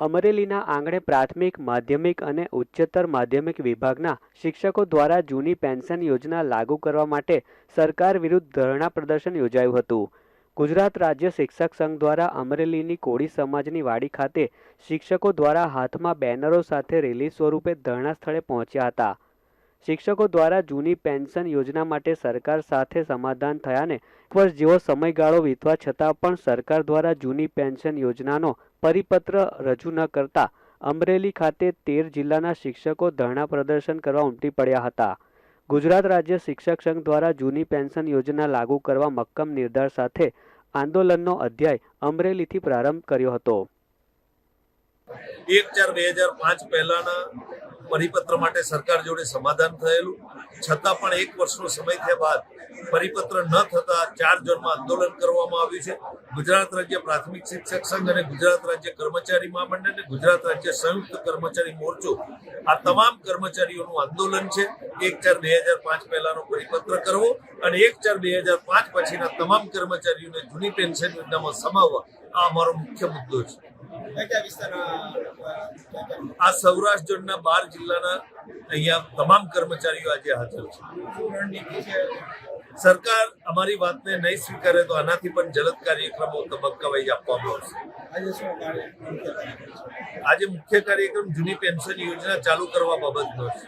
અમરેલીના આંગણે પ્રાથમિક, માધ્યમિક અને ઉચ્ચતર માધ્યમિક વિભાગના શિક્ષકો દ્વારા જૂની પેન્શન યોજના લાગુ કરવા માટે સરકાર વિરુદ્ધ ધરણા પ્રદર્શન યોજાયું હતું. ગુજરાત રાજ્ય શિક્ષક સંઘ દ્વારા અમરેલીની કોળી સમાજની વાડી ખાતે શિક્ષકો દ્વારા હાથમાં બેનરો સાથે રેલી સ્વરૂપે ધરણા સ્થળે પહોંચ્યા હતા. શિક્ષકો દ્વારા જૂની પેન્શન યોજના માટે સરકાર સાથે સમાધાન થયાને એક વર્ષ જેવો સમયગાળો વીતવા છતાં પણ સરકાર દ્વારા જૂની પેન્શન યોજનાનો પરિપત્ર રજૂ ન કરતા અમરેલી ખાતે તેર જિલ્લાના શિક્ષકો ધરણા પ્રદર્શન કરવા ઉમટી પડ્યા હતા. ગુજરાત રાજ્ય શિક્ષક સંઘ દ્વારા જૂની પેન્શન યોજના લાગુ કરવા મક્કમ નિર્ધાર સાથે આંદોલનનો અધ્યાય અમરેલીથી પ્રારંભ કર્યો હતો. એક ચાર બે હજાર પાંચ પહેલાના પરિપત્ર માટે સરકાર જોડે સમાધાન થયેલું. છતાં પણ એક વર્ષનો સમય થયા બાદ પરિપત્ર ન થતા ચાર જણમાં આંદોલન કરવામાં આવ્યું છે. ગુજરાત રાજ્ય પ્રાથમિક શિક્ષક સંઘ અને ગુજરાત રાજ્ય કર્મચારી મહામંડળ અને ગુજરાત રાજ્ય સંયુક્ત કર્મચારી મોરચો આ તમામ કર્મચારીઓનું આંદોલન છે. એક ચાર બે હજાર પાંચ પહેલાનો પરિપત્ર કરવો અને એક ચાર બે હજાર પાંચ પછીના તમામ કર્મચારીઓને જૂની પેન્શન યોજનામાં સમાવવા આ અમારો મુખ્ય મુદ્દો છે. આ સૌરાષ્ટ્ર જળના બાર જિલ્લાના અહીંયા તમામ કર્મચારીઓ આજે હાજર છે. સરકાર અમારી વાતને નહીં સ્વીકારે તો આનાથી પણ જલદ કાર્યક્રમો તબક્કાવાઇઝ આપવામાં આવશે. આજે મુખ્ય કાર્યક્રમ આજે મુખ્ય કાર્યક્રમ જૂની પેન્શન યોજના ચાલુ કરવા બાબતનો છે.